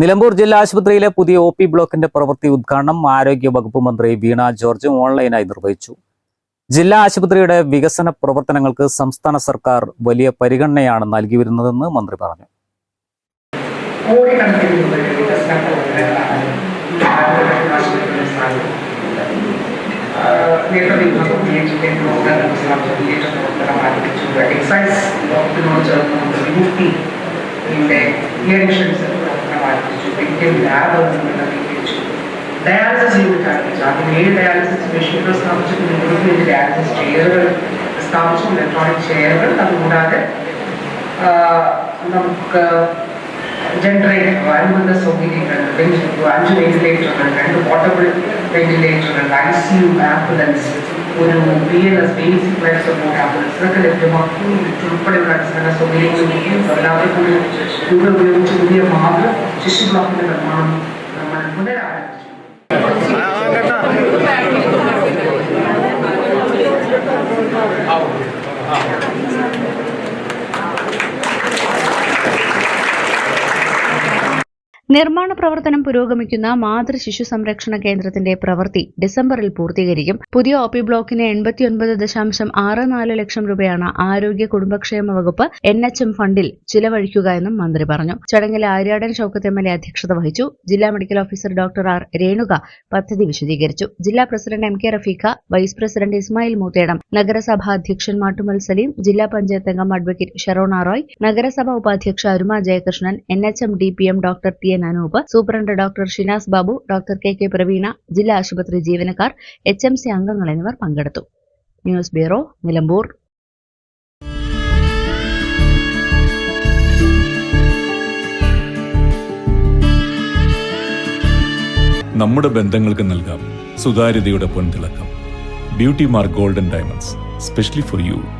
നിലമ്പൂർ ജില്ലാ ആശുപത്രിയിലെ പുതിയ ഒ പി ബ്ലോക്കിന്റെ പ്രവൃത്തി ഉദ്ഘാടനം ആരോഗ്യ വകുപ്പ് മന്ത്രി വീണ ജോർജ് ഓൺലൈനായി നിർവഹിച്ചു. ജില്ലാ ആശുപത്രിയുടെ വികസന പ്രവർത്തനങ്ങൾക്ക് സംസ്ഥാന സർക്കാർ വലിയ പരിഗണനയാണ് നൽകി വരുന്നതെന്ന് മന്ത്രി പറഞ്ഞു. ആശുപത്രിയിൽ പി എച്ചിന്റെ പ്രവർത്തനം സംബന്ധിച്ച പ്രവർത്തനം ആരംഭിച്ചു എക്സൈസ് വകുപ്പിനോട് ചേർന്ന് നമ്മൾ യു പി ഇവിടെ ഇലക്ഷൻസ് പ്രവർത്തനം ആരംഭിച്ചു മെഡിക്കൽ ലാബ് നവീകരിച്ചു ഡയാലിസിസ് യൂണിറ്റ് ആരംഭിച്ചു ആദ്യം ഏഴ് ഡയാലിസിസ് മെഷീനുകൾ സ്ഥാപിച്ചു പിന്നെ ഇരുപത്തിയഞ്ച് ഡയാലിസിസ് ചെയറുകൾ സ്ഥാപിച്ചു ഇലക്ട്രോണിക് ചെയറുകൾ അതുകൂടാതെ ആ, നമുക്ക് ജനറേറ്റർ അനുബന്ധ സൗകര്യങ്ങൾ വെന്റിലേറ്റർ അഞ്ച് വെന്റിലേറ്ററുകൾ രണ്ട് പോർട്ടബിൾ വെന്റിലേറ്ററുകൾ ഐ സി യു ആംബുലൻസ് ഒരു എസ് ബേസിക് സപ്പോർട്ട് ആംബുലൻസ് ഇതൊക്കെ ലഭ്യമാക്കി ഉൾപ്പെടെയുള്ള അടിസ്ഥാന സൗകര്യങ്ങളിലേക്കും കൂടി രൂപ ഉപയോഗിച്ച് പുതിയ മാതൃ ശിശു ബ്ലോക്കിന്റെ നിർമ്മാണം നമ്മൾ പുനരാരംഭിച്ചു. നിർമ്മാണ പ്രവർത്തനം പുരോഗമിക്കുന്ന മാതൃ ശിശു സംരക്ഷണ കേന്ദ്രത്തിന്റെ പ്രവൃത്തി ഡിസംബറിൽ പൂർത്തീകരിക്കും. പുതിയ ഒ പി ബ്ലോക്കിന് എൺപത്തിയൊൻപത് ദശാംശം ആറ് നാല് ലക്ഷം രൂപയാണ് ആരോഗ്യ കുടുംബക്ഷേമ വകുപ്പ് എൻ എച്ച് എം ഫണ്ടിൽ ചിലവഴിക്കുക എന്നും മന്ത്രി പറഞ്ഞു. ചടങ്ങിൽ Aryadan Shoukath M L A അധ്യക്ഷത വഹിച്ചു. ജില്ലാ medical officer doctor R Renuka പദ്ധതി വിശദീകരിച്ചു. ജില്ലാ president M K Rafeeqa vice president Ismail Moothedam നഗരസഭാ അധ്യക്ഷൻ മാട്ടുമൽ സലീം ജില്ലാ പഞ്ചായത്ത് അംഗം അഡ്വക്കേറ്റ് ഷെറോണ റോയ് നഗരസഭാ ഉപാധ്യക്ഷ Aruma Jayakrishnan N H M D P M doctor T N Anoop superintendent doctor Shinas Babu doctor K K Praveena ജില്ലാ ആശുപത്രി ജീവനക്കാർ എച്ച് എം സി അംഗങ്ങൾ എന്നിവർ പങ്കെടുത്തു. News bureau Nilambur. നമ്മുടെ ബന്ധങ്ങൾക്ക് നൽകാം സുതാര്യതയുടെ പൊൻതിളക്കം. Beauty mark golden diamonds specially for you.